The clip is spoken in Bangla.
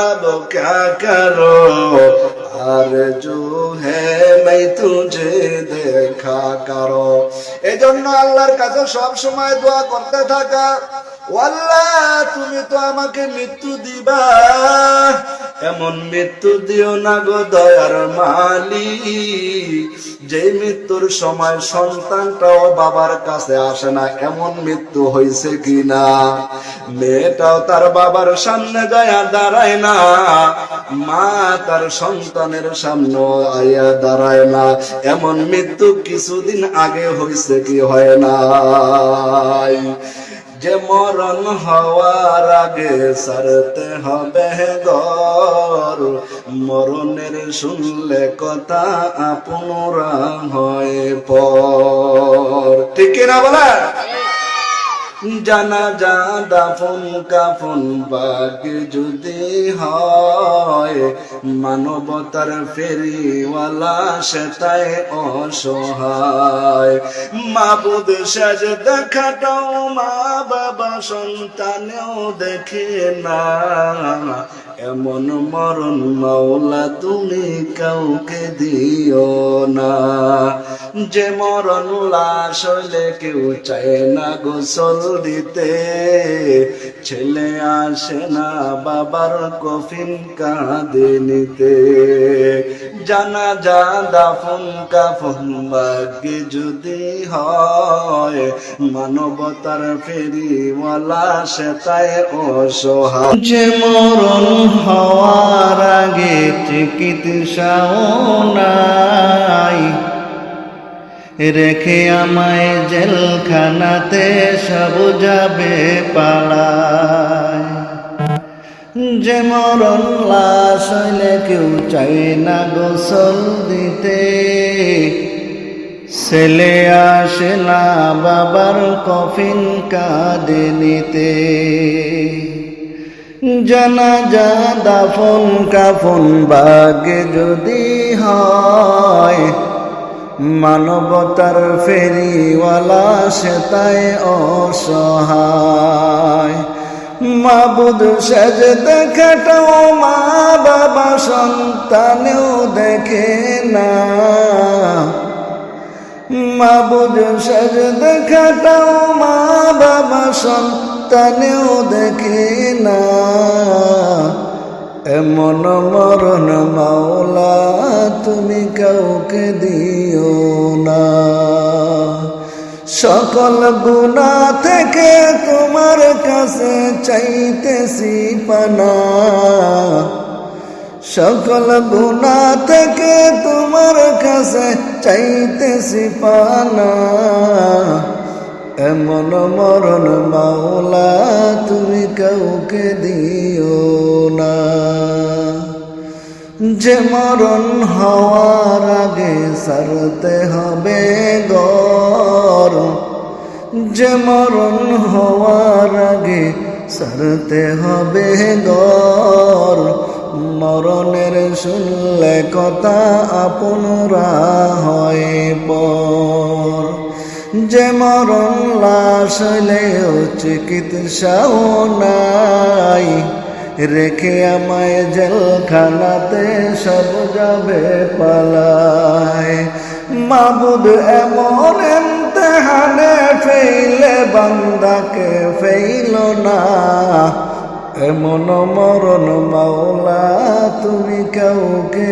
अब क्या करो आरज़ू है मैं तुझे দেখা করো এজন্য আল্লাহর কাছে সব সময় দোয়া করতে থাকা ওয়াল্লাহ তুমি তো আমাকে মৃত্যু দিবা এমন মৃত্যু দিও না গো দয়ার মালিক। যে মৃত্যুর সময় সন্তানটাও বাবার কাছে আসে না, এমন মৃত্যু হয়েছে কিনা? মেয়েটাও তার বাবার সামনে যায় দাঁড়ায় না, মা তার সন্তানের সামনে আইয়া দাঁড়ায় না। এমন মৃত্যু কিছুদিন আগে হয়েছে কি হয় না যে মরণ হওয়ার আগে সারতে হবে গর মরণের শুনলে কথা আপনরা হয় পর। ঠিক কিনা বলে জানা যা দাফন কাফন বাগ যদি হয়, মানবতার ফেরিওয়ালা সেটাই অসহায়। মা মাবুদ সাজ দেখাটাও মা বাবা সন্তানেও দেখে না। এমন মরণ মাওলা তুমি কাউকে দিও না। যে মরণ লাশ হইলে কেউ চায় না গোসল দিতে। ছেলে আসে না বাবার কফিন কাঁদে নিতে। জানা যা দাফন কাফন ভাগ্যে যদি হয়, মানবতার ফেরিওয়ালা সেটাই অসহায়। যে মরণ হওয়ার আগে চিকিৎসাও নাই। রেখে আমায় জেলখানাতে সব যাবে পালায়। যে মরণ লাশ কেউ চাই না গোসল দিতে। ছেলে আসে না, বাবার কফিন কাঁদে নিতে। জানা যা দাফন কাফন বাগে যদি হয়, মানবতার ফেরিওয়ালা সেতায় অসহায়। মাবুদ সেজ দেখাটাও মা বাবা সন্তানেও দেখে না। মাবুদ সেজ দেখাটাও মা বাবা সন্তানেও দেখে না। এমন মরণ মাওলা তুমি কাউকে দিও না। সকল গুণা থেকে তোমার কাছে চাইতেছি পানা। সকল গুণা থেকে তোমার কাছে চাইতেছি পানা। এমন মরণ মাওলা তুমি কাউকে দিও না। যে মরণ হওয়ার আগে সারতে হবে গর। যে মরণ হওয়ার আগে সারতে হবে গর। মরণের শুনলে কথা আপনরা যে মরণ লাশ হইলেও চিকিৎসাও নাই। রেখে আমায় জেলখানাতে সব যাবে পালায়। মাবুদ এমন এমতেহানে ফেইলে, বান্দাকে ফেইল না। এমন মরণ মাওলা, তুমি কাউকে